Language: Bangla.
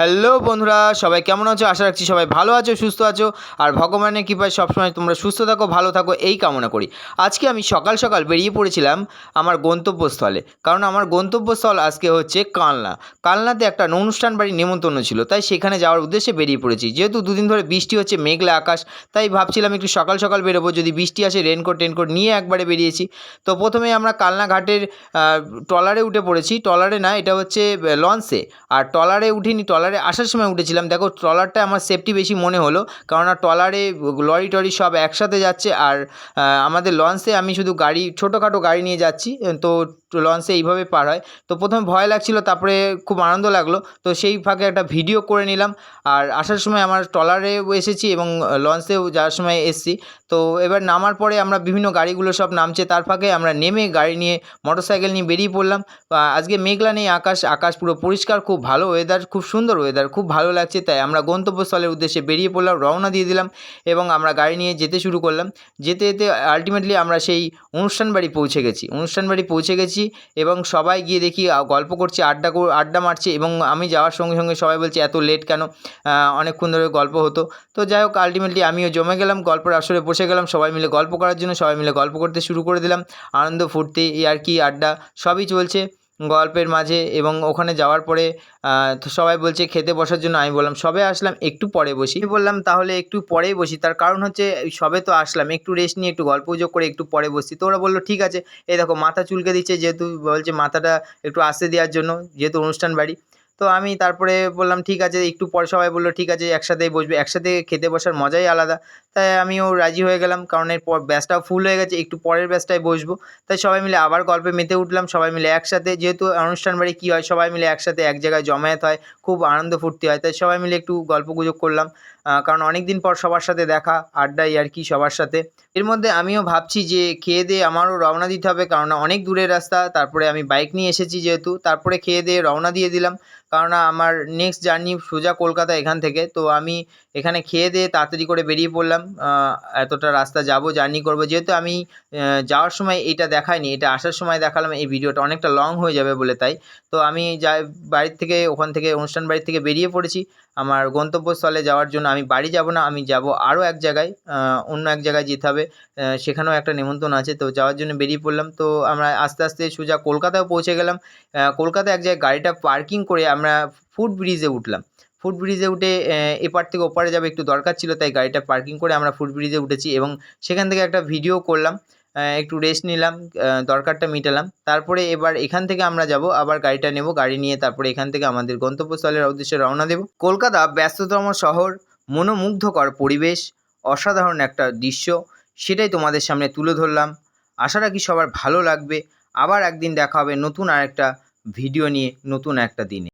হ্যালো বন্ধুরা সবাই কেমন আছো? আশা রাখছি সবাই ভালো আছো সুস্থ আছো। আর ভগবানের কৃপায় সবসময় তোমরা সুস্থ থাকো ভালো থাকো এই কামনা করি। আজকে আমি সকাল সকাল বেরিয়ে পড়েছিলাম আমার গন্তব্যস্থলে। কারণ আমার গন্তব্যস্থল আজকে হচ্ছে কালনা। কালনাতে একটা অনুষ্ঠান বাড়ির নেমন্তন্ন ছিল তাই সেখানে যাওয়ার উদ্দেশ্যে বেরিয়ে পড়েছি। যেহেতু দুদিন ধরে বৃষ্টি হচ্ছে মেঘলা আকাশ তাই ভাবছিলাম একটু সকাল সকাল বেরোবো। যদি বৃষ্টি আসে রেনকোট টেনকোট নিয়ে একবারে বেরিয়েছি। তো প্রথমে আমরা কালনা ঘাটের আহ, ট্রলারে উঠে পড়েছি। ট্রলারে না এটা হচ্ছে লঞ্চে। আর ট্রলারে উঠিনি ট্রলারে আসার সময় উঠেছিলাম। দেখো, ট্রলারটা আমার সেফটি বেশি মনে হলো, কেননা ট্রলারে লরি টরি সব একসাথে যাচ্ছে আর আমাদের লঞ্চে আমি শুধু গাড়ি, ছোটোখাটো গাড়ি নিয়ে যাচ্ছি, তো লঞ্চে এইভাবে পার হয়। তো প্রথমে ভয় লাগছিল, তারপরে খুব আনন্দ লাগল, তো সেই ফাঁকে একটা ভিডিও করে নিলাম। আর আসার সময় আমার ট্রলারেও এসেছি এবং লঞ্চেও যাওয়ার সময় এসেছি। তো এবার নামার পরে আমরা বিভিন্ন গাড়িগুলো সব নামছে, তার ফাঁকে আমরা নেমে গাড়ি নিয়ে মোটরসাইকেল নিয়ে বেরিয়ে পড়লাম। আজকে মেঘলা নেই, আকাশ আকাশ পুরো পরিষ্কার, খুব ভালো ওয়েদার খুব সুন্দর ওয়েদার খুব ভালো লাগছে, তাই আমরা গন্তব্যস্থলের উদ্দেশ্যে বেরিয়ে পড়লাম, রওনা দিয়ে দিলাম এবং আমরা গাড়ি নিয়ে যেতে শুরু করলাম। যেতে যেতে আলটিমেটলি আমরা সেই অনুষ্ঠান বাড়ি পৌঁছে গেছি। অনুষ্ঠান বাড়ি পৌঁছে গেছি এবং সবাই গিয়ে দেখি গল্প করছে, আড্ডা আড্ডা মারছে এবং আমি যাওয়ার সঙ্গে সঙ্গে সবাই বলছে, এত লেট কেন? অনেকক্ষণ ধরে গল্প হতো। তো যাই হোক আলটিমেটলি আমিও জমে গেলাম, গল্পের আসরে বসে গেলাম, সবাই মিলে গল্প করার জন্য সবাই মিলে গল্প করতে শুরু করে দিলাম। আনন্দ, ফুর্তি, ইয়ার্কি, আড্ডা সবই চলছে। গল্পের মাঝে এবং ওখানে যাওয়ার পরে সবাই বলছে খেতে বসার জন্য। আমি বললাম, সবে আসলাম, একটু পরে বসি। বললাম, তাহলে একটু পরেই বসি। তার কারণ হচ্ছে, সবে তো আসলাম, একটু রেস্ট নিয়ে, একটু গল্প গুজব করে, একটু পরে বসি তো ওরা বলল, ঠিক আছে। এই দেখো, মাথা চুলকে দিচ্ছে, যেহেতু বলছে মাথাটা একটু আসতে দেওয়ার জন্য, যেহেতু অনুষ্ঠান বাড়ি। তো আমি তারপরে বললাম, ঠিক আছে। একটু পরে সবাই বলল, ঠিক আছে, একসাথেই বসবে। একসাথে খেতে বসার মজাই আলাদা। তাই আমিও রাজি হয়ে গেলাম, কারণ এরপর ব্যাচটাও ফুল হয়ে গেছে, একটু পরের ব্যাচটায় বসবো। তাই সবাই মিলে আবার গল্পে মেতে উঠলাম, সবাই মিলে একসাথে, যেহেতু অনুষ্ঠান বাড়ি কী হয়, সবাই মিলে একসাথে এক জায়গায় জমায়েত হয়, খুব আনন্দ ফুর্তি হয়, তাই সবাই মিলে একটু গল্প গুজব করলাম কারণ অনেক দিন পর সবার সাথে দেখা আড্ডাই আর কি সবার সাথে। এর মধ্যে আমিও ভাবছি যে খেয়ে দিয়ে আমারও রওনা দিতে হবে কারণ অনেক দূরের রাস্তা, তারপরে আমি বাইক নিয়ে এসেছি যেহেতু, তারপরে খেয়ে দিয়ে রওনা দিয়ে দিলাম। কারণ আমার নেক্সট জার্নি সোজা কলকাতা এখান থেকে, তো আমি এখানে খেয়ে দিয়ে তাড়াতাড়ি করে বেরিয়ে পড়লাম। আহ, এতটা রাস্তা যাব জার্নি করব। যেহেতু আমি যাওয়ার সময় এটা দেখাইনি এটা আসার সময় দেখালাম এই ভিডিওটা অনেকটা লং হয়ে যাবে বলে তাই। তো আমি যা বাড়ির থেকে ওখান থেকে অনুষ্ঠান বাড়ি থেকে বেরিয়ে পড়েছি। আমার গন্তব্যস্থলে যাওয়ার জন্য আমি বাড়ি যাব না আমি যাব আরও এক জায়গায় অন্য এক জায়গায় যেতে হবে সেখানেও একটা নেমন্তন্ন আছে। তো যাওয়ার জন্য বেরিয়ে পড়লাম। তো আমরা আস্তে আস্তে সোজা কলকাতাও পৌঁছে গেলাম। কলকাতায় এক জায়গায় গাড়িটা পার্কিং করে আমরা ফুট ব্রিজে উঠলাম। ফুট ব্রিজে উঠে এপার থেকে ওপারে যাবে একটু দরকার ছিল, তাই গাড়িটা পার্কিং করে আমরা ফুট ব্রিজে উঠেছি এবং সেখান থেকে একটা ভিডিও করলাম একটু রেস্ট নিলাম দরকারটা মিটালাম। তারপরে এবার এখান থেকে আমরা যাব, আবার গাড়িটা নেব, গাড়ি নিয়ে তারপরে এখান থেকে আমাদের গন্তব্যস্থলের উদ্দেশ্যে রওনা দেব। কলকাতা ব্যস্ততম শহর, মনোমুগ্ধকর পরিবেশ, অসাধারণ একটা দৃশ্য, সেটাই তোমাদের সামনে তুলে ধরলাম। আশা রাখি সবার ভালো লাগবে। আবার একদিন দেখা হবে নতুন আরেকটা ভিডিও নিয়ে, নতুন একটা দিনে।